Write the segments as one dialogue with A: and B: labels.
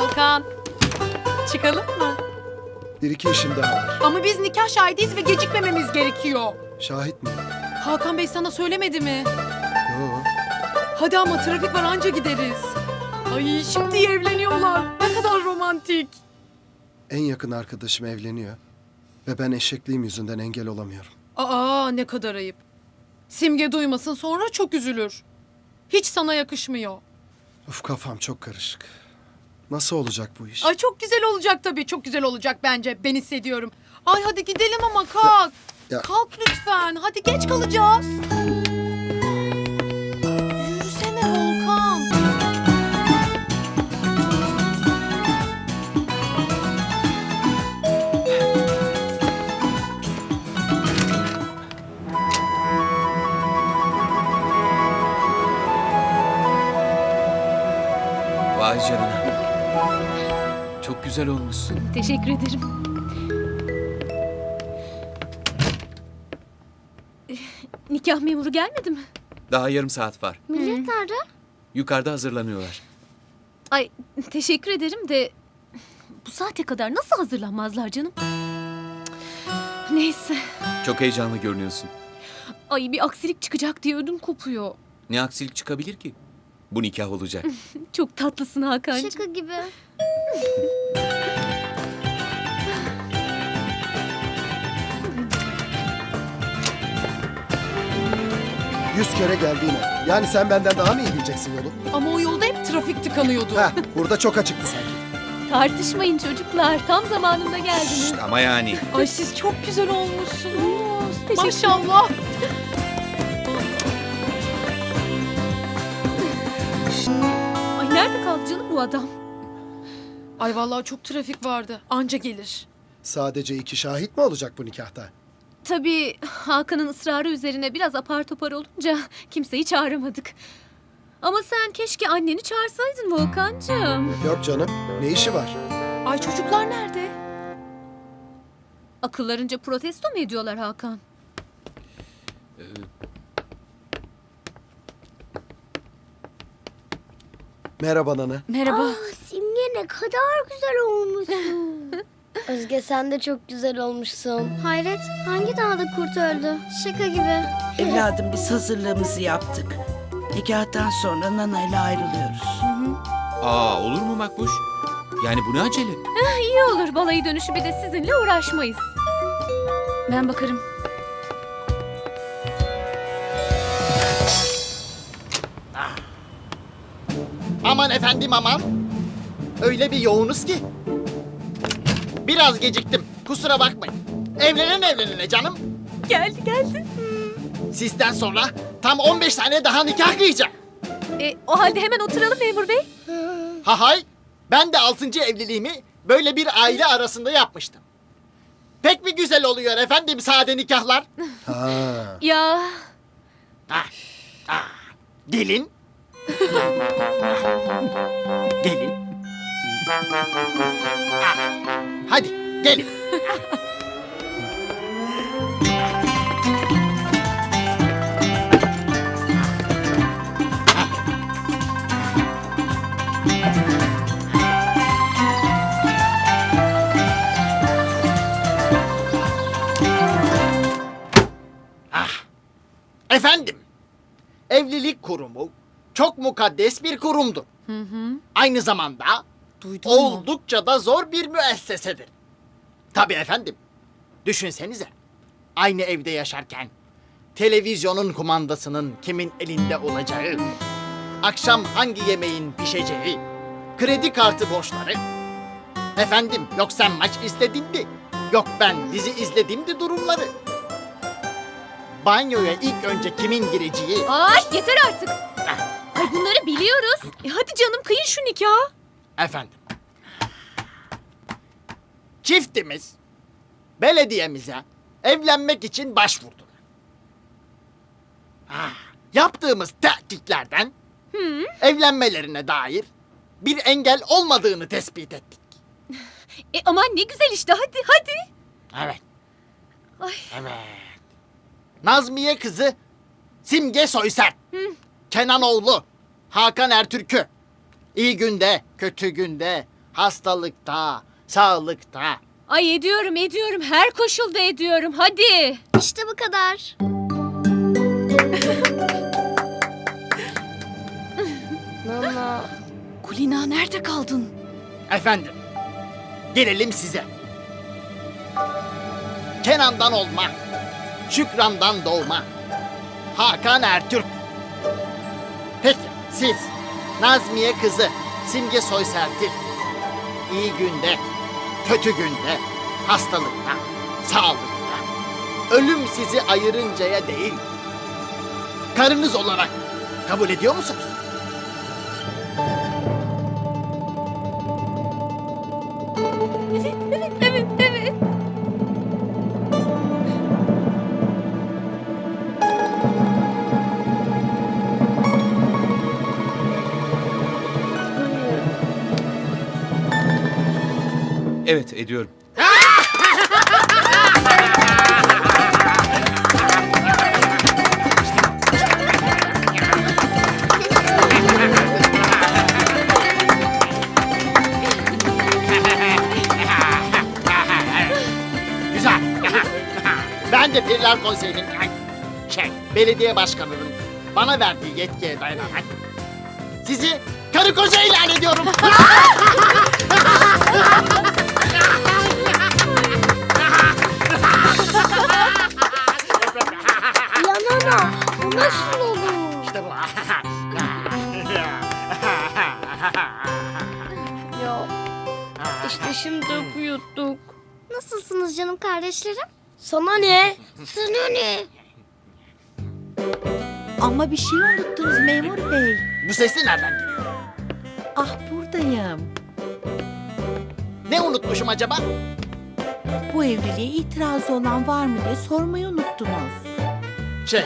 A: Volkan. Çıkalım mı?
B: Bir iki işim daha var.
A: Ama biz nikah şahidiyiz ve gecikmememiz gerekiyor.
B: Şahit mi?
A: Hakan Bey sana söylemedi mi?
B: Yo.
A: Hadi ama trafik var anca gideriz. Ay şimdi evleniyorlar. Ne kadar romantik.
B: En yakın arkadaşım evleniyor. Ve ben eşekliğim yüzünden engel olamıyorum.
A: Aa ne kadar ayıp. Simge duymasın sonra çok üzülür. Hiç sana yakışmıyor.
B: Uf kafam çok karışık. Nasıl olacak bu iş?
A: Ay çok güzel olacak tabii. Çok güzel olacak bence. Ben hissediyorum. Ay hadi gidelim ama kalk.
B: Ya-
A: Kalk lütfen. Hadi geç kalacağız.
C: Güzel olmuşsun.
D: Teşekkür ederim. Nikah memuru gelmedi mi?
C: Daha yarım saat var.
D: Millet nerede?
C: Yukarıda hazırlanıyorlar.
D: Ay teşekkür ederim de bu saate kadar nasıl hazırlanmazlar canım? Neyse.
C: Çok heyecanlı görünüyorsun.
D: Ay bir aksilik çıkacak diye ödüm kopuyor.
C: Ne aksilik çıkabilir ki? Bu nikah olacak.
D: Çok tatlısın Hakan'cığım.
E: Şaka gibi.
B: Yüz kere geldiğine. Yani sen benden daha mı iyi bileceksin yolu?
A: Ama o yolda hep trafik tıkanıyordu.
B: Heh, burada çok açıktı sanki.
D: Tartışmayın çocuklar. Tam zamanında geldiniz.
C: Şşt, ama yani.
A: Ay siz çok güzel olmuşsunuz.
D: Teşekkür
A: Maşallah.
D: Ay nerede kaldı canım bu adam?
A: Ay vallahi çok trafik vardı. Anca gelir.
B: Sadece iki şahit mi olacak bu nikahta?
D: Tabii Hakan'ın ısrarı üzerine biraz apar topar olunca kimseyi çağıramadık. Ama sen keşke anneni çağırsaydın Volkan'cığım.
B: Yok canım. Ne işi var?
A: Ay çocuklar nerede?
D: Akıllarınca protesto mu ediyorlar Hakan?
B: Merhaba Nana.
A: Merhaba.
E: Simge ne kadar güzel olmuşsun. Özge sen de çok güzel olmuşsun. Hayret hangi dağda kurt öldü? Şaka gibi.
F: Evladım biz hazırlığımızı yaptık. Nikahtan sonra Nana ile ayrılıyoruz.
C: Aa olur mu Makbuş? Yani bu ne acele?
D: İyi olur balayı dönüşü bir de sizinle uğraşmayız. Ben bakarım.
G: Aman efendim aman. Öyle bir yoğunuz ki. Biraz geciktim. Kusura bakmayın. Evlenen evlenene canım.
D: Geldi geldi.
G: Sizden sonra tam 15 tane daha nikah kıyacağım.
D: E, o halde hemen oturalım memur bey.
G: Ha hay. Ben de 6. evliliğimi böyle bir aile arasında yapmıştım. Pek bir güzel oluyor efendim sade nikahlar.
B: Ha.
D: Ya
G: Ah, ah. Gelin. Gelin. Hadi gelin. Mukaddes bir kurumdur. Aynı zamanda
A: Duydun mu?
G: oldukça da zor bir müessesedir. Tabii efendim. Düşünsenize. Aynı evde yaşarken televizyonun kumandasının kimin elinde olacağı, akşam hangi yemeğin pişeceği, kredi kartı borçları. Efendim yok sen maç izledin mi? Yok ben dizi izledim de durumları. Banyoya ilk önce kimin gireceği,
D: ay yeter artık. Ay bunları biliyoruz. E, hadi canım kıyın şu nikahı.
G: Efendim. Çiftimiz belediyemize evlenmek için başvurdular. Ah, yaptığımız tetkiklerden evlenmelerine dair bir engel olmadığını tespit ettik.
D: E aman ne güzel işte hadi hadi.
G: Evet.
D: Ay.
G: Evet. Nazmiye kızı Simge Soyser. Kenan oğlu Hakan Ertürk'ü. İyi günde, kötü günde Hastalıkta, sağlıkta.
D: Ay ediyorum ediyorum her koşulda ediyorum hadi.
H: İşte bu kadar. Nana.
I: Kulina nerede kaldın?
G: Efendim, gelelim size. Kenan'dan olma, Şükran'dan doğma, Hakan Ertürk. Peki siz, Nazmiye kızı, Simge Soysertil. İyi günde, kötü günde, hastalıkta, sağlıkta. Ölüm sizi ayırıncaya değil, karınız olarak kabul ediyor musunuz?
C: Ediyorum.
G: Güzel. ben de Pirler Konseyi'nin şey, belediye başkanının bana verdiği yetkiye dayanarak sizi karı koca ilan ediyorum.
H: nasıl olur?
G: işte bu.
H: Ya işte şimdi uyuttuk. Nasılsınız canım kardeşlerim? Sana ne? Sana ne?
J: Ama bir şey unuttunuz memur bey.
G: bu sesi nereden geliyor?
J: Ah buradayım.
G: Ne unutmuşum acaba?
J: Bu evliliğe itirazı olan var mı diye sormayı unuttunuz.
G: Şey,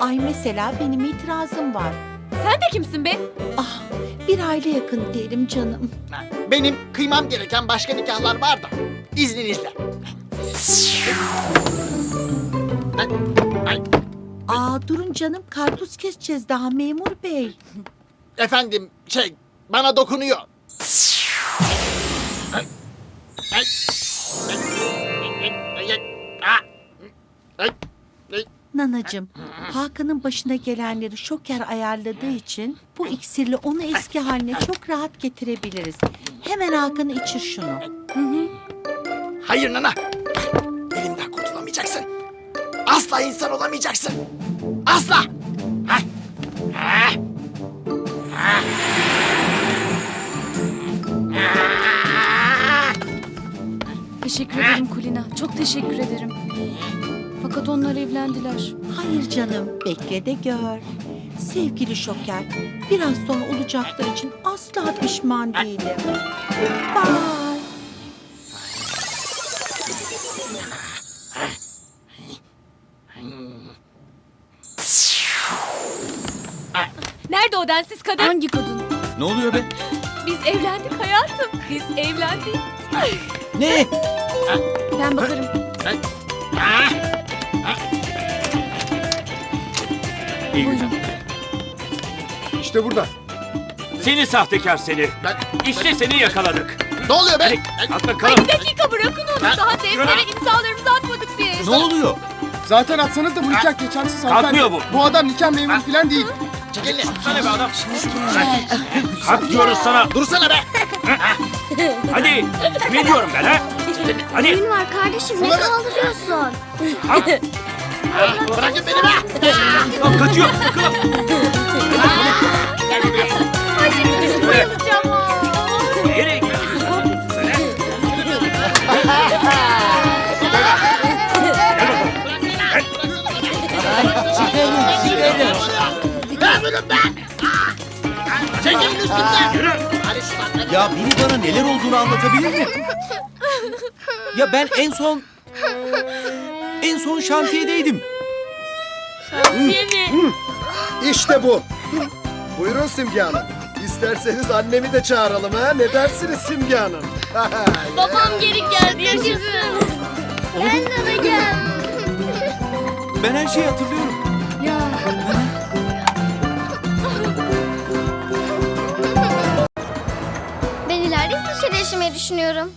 J: Ay mesela benim itirazım var.
D: Sen de kimsin be?
J: Ah bir aile yakın diyelim canım.
G: benim kıymam gereken başka nikahlar var da. İzninizle. Ay, ay,
J: Aa durun canım karpuz keseceğiz daha memur bey.
G: Efendim şey bana dokunuyor. Ay, ay, ay, ay, ay, ah, ay, ay.
J: Nanacım Hakan'ın başına gelenleri şoker ayarladığı için bu iksirle onu eski haline çok rahat getirebiliriz. Hemen Hakan'ı içir şunu.
G: Hayır nana. Elimden kurtulamayacaksın. Asla insan olamayacaksın. Asla.
I: Teşekkür ederim Kulina. Çok teşekkür ederim. Fakat onlar evlendiler.
J: Hayır canım, bekle de gör. Sevgili Şoker, biraz sonra olacaklar için asla pişman değilim. Bye.
D: Nerede o densiz kadın?
I: Hangi kadın?
C: Ne oluyor be?
D: Biz evlendik hayatım. Biz evlendik.
C: Ne?
I: Ben bakarım.
G: Ah,
C: İyi günler.
B: İşte burada.
K: Seni sahtekar seni.
G: ben,
K: İşte seni yakaladık.
G: ne oluyor be?
K: Hadi at
D: Ay
K: bakalım.
D: bir dakika bırakın onu. Daha deftere imzalarımızı atmadık biz.
C: Ne oluyor?
B: Zaten atsanız da bu nikah geçersiz hanımefendi.
K: Kalkmıyor bu.
B: Bu adam nikah memuru falan değil.
G: Çekilin.
K: Sana be adam. Kalk diyoruz sana.
G: Dursana be.
K: Hadi. Ne diyorum ben ha? Hadi.
H: Neyin var kardeşim? Ne
G: ne?
H: kaldırıyorsun?
G: Bırakın beni be.
K: Kalk kaçıyor.
D: Ha.
K: Nereye gidiyorsun?
G: Ben. Çekilin.
K: Yürü.
C: Ya biri bana neler olduğunu anlatabilir mi? Ya ben en son... En son şantiyedeydim.
B: İşte bu. Buyurun Simge Hanım. İsterseniz annemi de çağıralım ha. Ne dersiniz Simge Hanım?
H: Babam geri geldi. Yaşasın. Ben de gel.
C: Ben her şeyi hatırlıyorum.
I: Ya
H: dışarı yaşamayı düşünüyorum.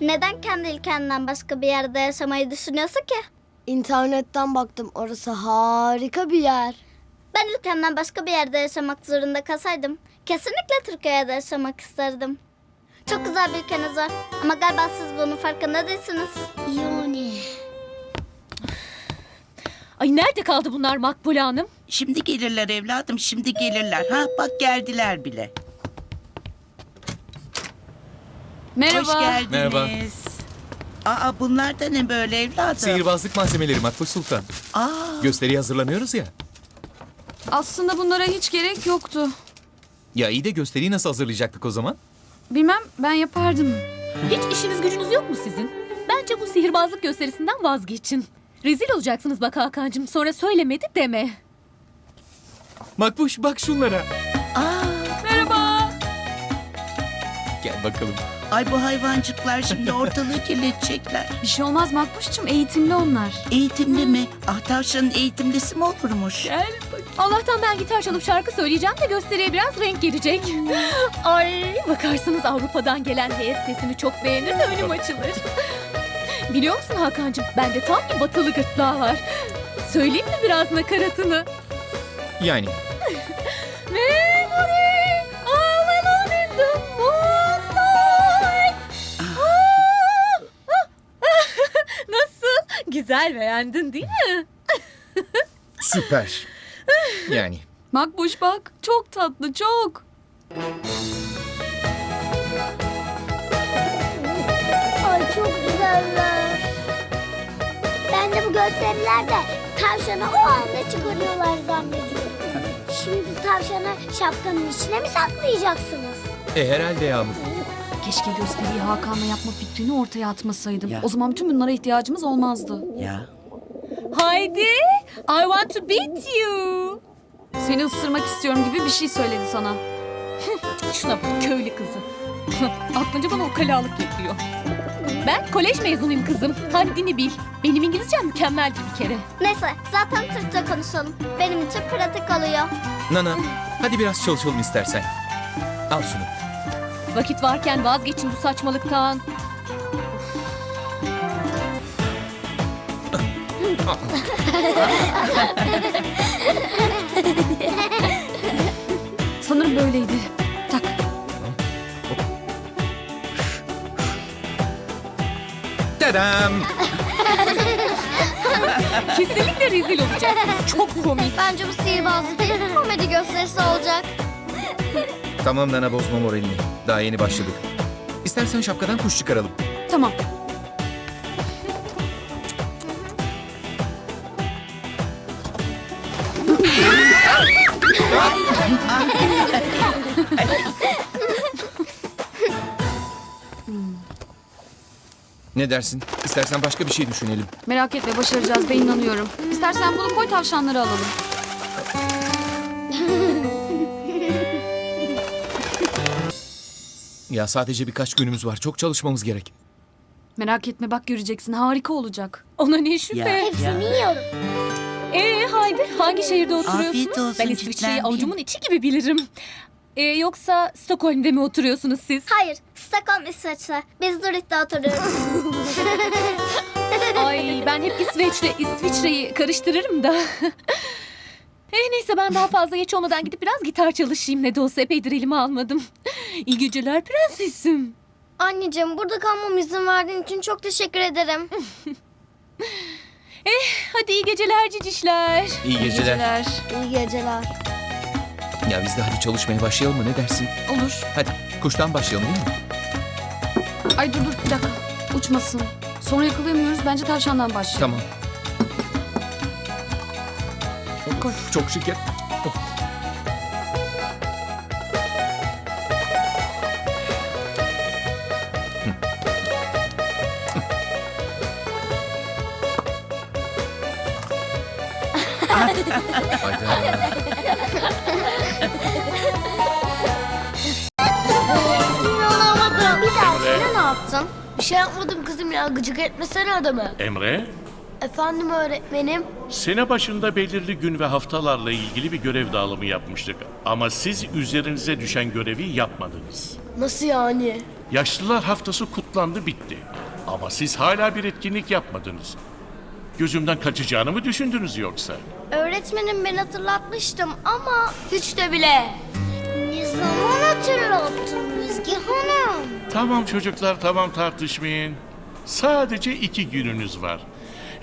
H: Neden kendi ülkenden başka bir yerde yaşamayı düşünüyorsun ki?
L: İnternetten baktım. Orası harika bir yer.
H: Ben ülkemden başka bir yerde yaşamak zorunda kalsaydım kesinlikle Türkiye'de yaşamak isterdim. Çok güzel bir ülkeniz var ama galiba siz bunun farkında değilsiniz.
L: Yani.
D: Ay nerede kaldı bunlar Makbule Hanım?
F: Şimdi gelirler evladım şimdi gelirler. Ha bak geldiler bile.
D: Merhaba.
F: Hoş geldiniz.
C: Merhaba.
F: Aa bunlar da ne böyle evladım?
C: Sihirbazlık malzemeleri Makbuş Sultan.
F: Aa
C: Gösteriye hazırlanıyoruz ya.
I: Aslında bunlara hiç gerek yoktu.
C: Ya iyi de gösteriyi nasıl hazırlayacaktık o zaman?
I: Bilmem ben yapardım.
D: Hiç işiniz gücünüz yok mu sizin? Bence bu sihirbazlık gösterisinden vazgeçin. Rezil olacaksınız bak Hakan'cığım sonra söylemedi deme.
C: Makbuş bak şunlara.
F: aa.
D: Merhaba.
C: Gel bakalım.
F: Ay bu hayvancıklar şimdi ortalığı kirletecekler.
I: Bir şey olmaz Makbuş'cum eğitimli onlar.
F: Eğitimli mi? Ah tavşanın eğitimlisi mi olurmuş?
D: Gel bakayım. Allah'tan ben gitar çalıp şarkı söyleyeceğim de gösteriye biraz renk gelecek. Ay bakarsınız Avrupa'dan gelen heyet sesimi çok beğenir de önüm açılır. Biliyor musun Hakan'cığım bende tam bir batılı gırtlağı var. Söyleyeyim mi biraz nakaratını?
C: Yani
D: Güzel beğendin değil mi?
C: süper. Yani
I: Makbuş bak çok tatlı çok.
H: Ay çok güzeller. Ben de bu gösterilerde tavşanı o anda çıkarıyorlar zannediyorum. Şimdi tavşanı şapkanın içine mi saklayacaksınız?
C: e herhalde Yağmur.
I: Keşke gösteriyi Hakan'la yapma fikrini ortaya atmasaydım.
F: Ya.
I: O zaman bütün bunlara ihtiyacımız olmazdı.
F: Ya.
D: Haydi. I want to beat you.
I: Seni ısırmak istiyorum gibi bir şey söyledi sana.
D: Şuna bak köylü kızı. Aklınca bana ukalalık yapıyor. Ben kolej mezunuyum kızım. Haddini bil. Benim İngilizcem mükemmeldir bir kere.
H: Neyse zaten Türkçe konuşalım. Benim için pratik oluyor.
C: Nana hadi biraz çalışalım istersen. Al şunu.
D: Vakit varken vazgeçin bu saçmalıktan.
I: Sanırım böyleydi. Tak.
C: Tadam.
D: Kesinlikle rezil olacaksınız. Çok komik.
H: Bence bu sihirbazlık değil komedi gösterisi olacak.
C: Tamam Nana bozma moralini. Daha yeni başladık. İstersen şapkadan kuş çıkaralım.
I: Tamam.
C: Ne dersin? İstersen başka bir şey düşünelim.
I: Merak etme başaracağız ben inanıyorum. İstersen bunu koy tavşanları alalım.
C: Ya sadece birkaç günümüz var. Çok çalışmamız gerek.
I: Merak etme bak göreceksin harika olacak.
D: Ona ne şüphe.
F: Ya,
H: Hepsini yiyorum.
D: Ee haydi hangi şehirde oturuyorsunuz?
F: Afiyet olsun,
D: ben İsviçre'yi avucumun içi gibi bilirim. Ee, yoksa Stockholm'de mi oturuyorsunuz siz?
H: Hayır, Stockholm İsveç'te. Biz Zürich'te oturuyoruz.
D: Ay ben hep İsveç'le İsviçre'yi karıştırırım da. Eh neyse ben daha fazla geç olmadan gidip biraz gitar çalışayım. Ne de olsa epeydir elime almadım. İyi geceler prensesim.
H: Anneciğim burada kalmam izin verdiğin için çok teşekkür ederim.
D: Hadi iyi geceler cicişler.
C: İyi geceler.
L: İyi geceler.
C: Ya biz de hadi çalışmaya başlayalım mı? Ne dersin?
I: Olur.
C: Hadi kuştan başlayalım değil mi?
I: Ay dur dur bir dakika. Uçmasın. Sonra yakalayamıyoruz. Bence tavşandan başlayalım.
C: Tamam. Of, çok şeker. Hayda.
H: Bir ne yaptın?
L: Bir şey yapmadım kızım ya. Gıcık etmesene adamı.
K: Emre,
L: Efendim öğretmenim.
K: Sene başında belirli gün ve haftalarla ilgili bir görev dağılımı yapmıştık. Ama siz üzerinize düşen görevi yapmadınız.
L: Nasıl yani?
M: Yaşlılar haftası kutlandı bitti. Ama siz hala bir etkinlik yapmadınız. Gözümden kaçacağını mı düşündünüz yoksa?
L: Öğretmenim ben hatırlatmıştım ama hiç de bile.
H: Ne zaman hatırlattın Müzgi Hanım?
M: Tamam çocuklar tamam tartışmayın. Sadece iki gününüz var.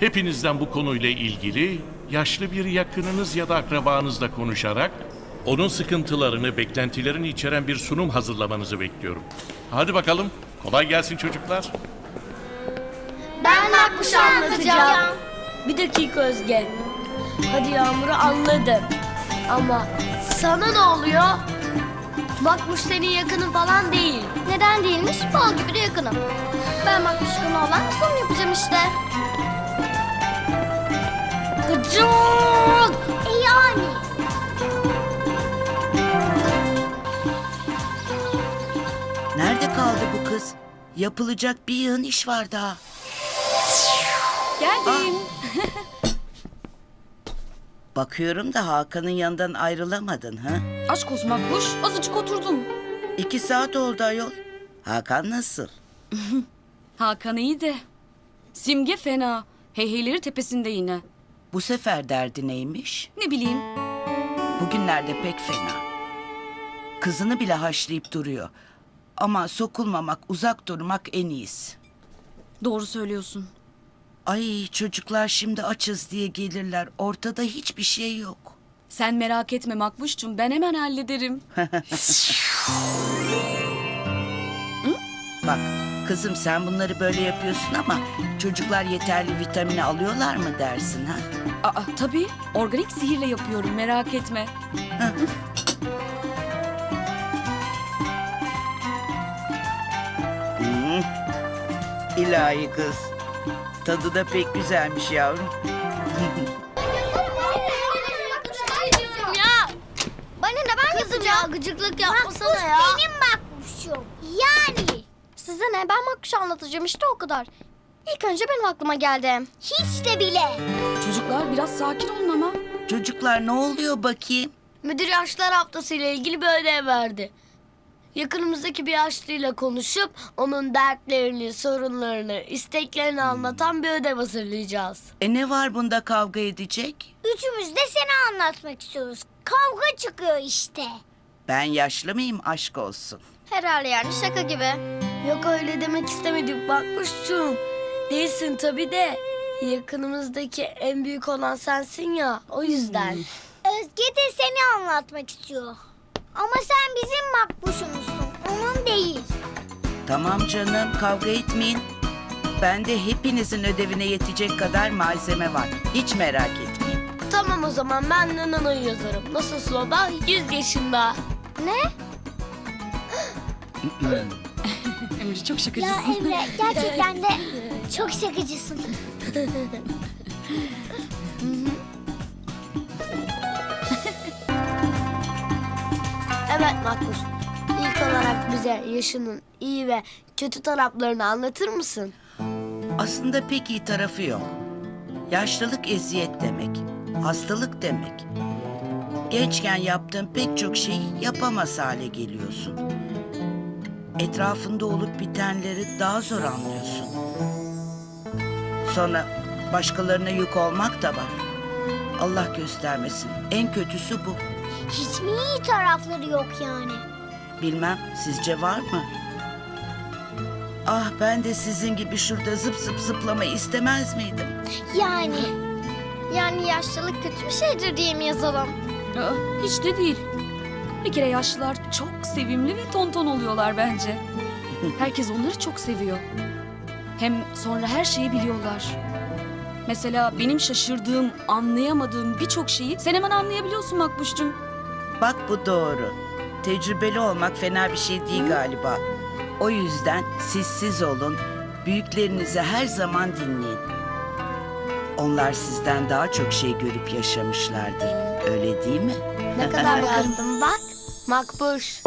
M: Hepinizden bu konuyla ilgili yaşlı bir yakınınız ya da akrabanızla konuşarak onun sıkıntılarını, beklentilerini içeren bir sunum hazırlamanızı bekliyorum. Hadi bakalım. Kolay gelsin çocuklar.
L: Ben Makbuş'u anlatacağım. Bir dakika Özge. Hadi Yağmur'u anladım. Ama sana ne oluyor? Makbuş senin yakının falan değil.
H: Neden değilmiş? Bal gibi de yakınım. Ben Makbuşkan'a olan son yapacağım işte.
L: Gıcık!
H: E yani.
F: Nerede kaldı bu kız? Yapılacak bir yığın iş var daha.
D: Geldim.
F: Bakıyorum da Hakan'ın yanından ayrılamadın ha?
I: Aşk olsun Makbuş. Azıcık oturdum.
F: İki saat oldu ayol. Hakan nasıl?
I: Hakan iyi de. Simge fena. Heyheyleri tepesinde yine.
F: Bu sefer derdi neymiş?
I: Ne bileyim.
F: Bugünlerde pek fena. Kızını bile haşlayıp duruyor. Ama sokulmamak, uzak durmak en iyisi.
I: Doğru söylüyorsun.
F: Ay çocuklar şimdi açız diye gelirler. Ortada hiçbir şey yok.
I: Sen merak etme Makbuş'cum. Ben hemen hallederim.
F: Bak kızım sen bunları böyle yapıyorsun ama çocuklar yeterli vitamini alıyorlar mı dersin ha?
I: Aa tabii. Organik sihirle yapıyorum. Merak etme.
F: Hı. İlahi kız. Tadı da pek güzelmiş yavrum.
H: ya. Bana ne ben yapacağım?
L: Gıcıklık yapmasana
H: Makbuş
L: ya.
H: benim makbuşum. Yani.
L: Size ne? Ben Makbuş'u anlatacağım işte o kadar. İlk önce benim aklıma geldi.
H: Hiç de bile.
I: Çocuklar biraz sakin olun ama.
F: Çocuklar ne oluyor bakayım?
L: Müdür yaşlılar haftası ile ilgili bir ödev verdi. Yakınımızdaki bir yaşlıyla konuşup onun dertlerini, sorunlarını, isteklerini anlatan bir ödev hazırlayacağız.
F: E ne var bunda kavga edecek?
H: Üçümüz de seni anlatmak istiyoruz. Kavga çıkıyor işte.
F: Ben yaşlı mıyım aşk olsun.
L: Herhalde yani şaka gibi. Yok öyle demek istemedim bakmışçum. Değilsin tabii de. Yakınımızdaki en büyük olan sensin ya o yüzden.
H: Özge de seni anlatmak istiyor. Ama sen bizim makbuşumuzsun. Onun değil.
F: Tamam canım kavga etmeyin. Bende hepinizin ödevine yetecek kadar malzeme var. Hiç merak etmeyin.
L: Tamam o zaman ben Nana'yı yazarım. Nasılsa o da 100 yaşında.
H: Ne?
I: Emre çok
H: Ya
I: şakacısın.
H: Emre gerçekten de çok şakacısın.
L: Evet Makbuz. İlk olarak bize yaşının iyi ve kötü taraflarını anlatır mısın?
F: Aslında pek iyi tarafı yok. Yaşlılık eziyet demek. Hastalık demek. Gençken yaptığın pek çok şeyi yapamaz hale geliyorsun. Etrafında olup bitenleri daha zor anlıyorsun. Sonra başkalarına yük olmak da var. Allah göstermesin. En kötüsü bu.
H: Hiç mi iyi tarafları yok yani?
F: Bilmem sizce var mı? Ah ben de sizin gibi şurada zıp zıp zıplamayı istemez miydim?
H: Yani.
L: Yani yaşlılık kötü bir şeydir diye mi yazalım?
I: Aa, hiç de değil. Bir kere yaşlılar çok sevimli ve tonton oluyorlar bence. Herkes onları çok seviyor. Hem sonra her şeyi biliyorlar. Mesela benim şaşırdığım, anlayamadığım birçok şeyi sen hemen anlayabiliyorsun Makbuş'cum.
F: Bak bu doğru. Tecrübeli olmak fena bir şey değil galiba. O yüzden siz olun. Büyüklerinizi her zaman dinleyin. Onlar sizden daha çok şey görüp yaşamışlardır. Öyle değil mi?
L: Ne kadar yazdım bak. Makbuş.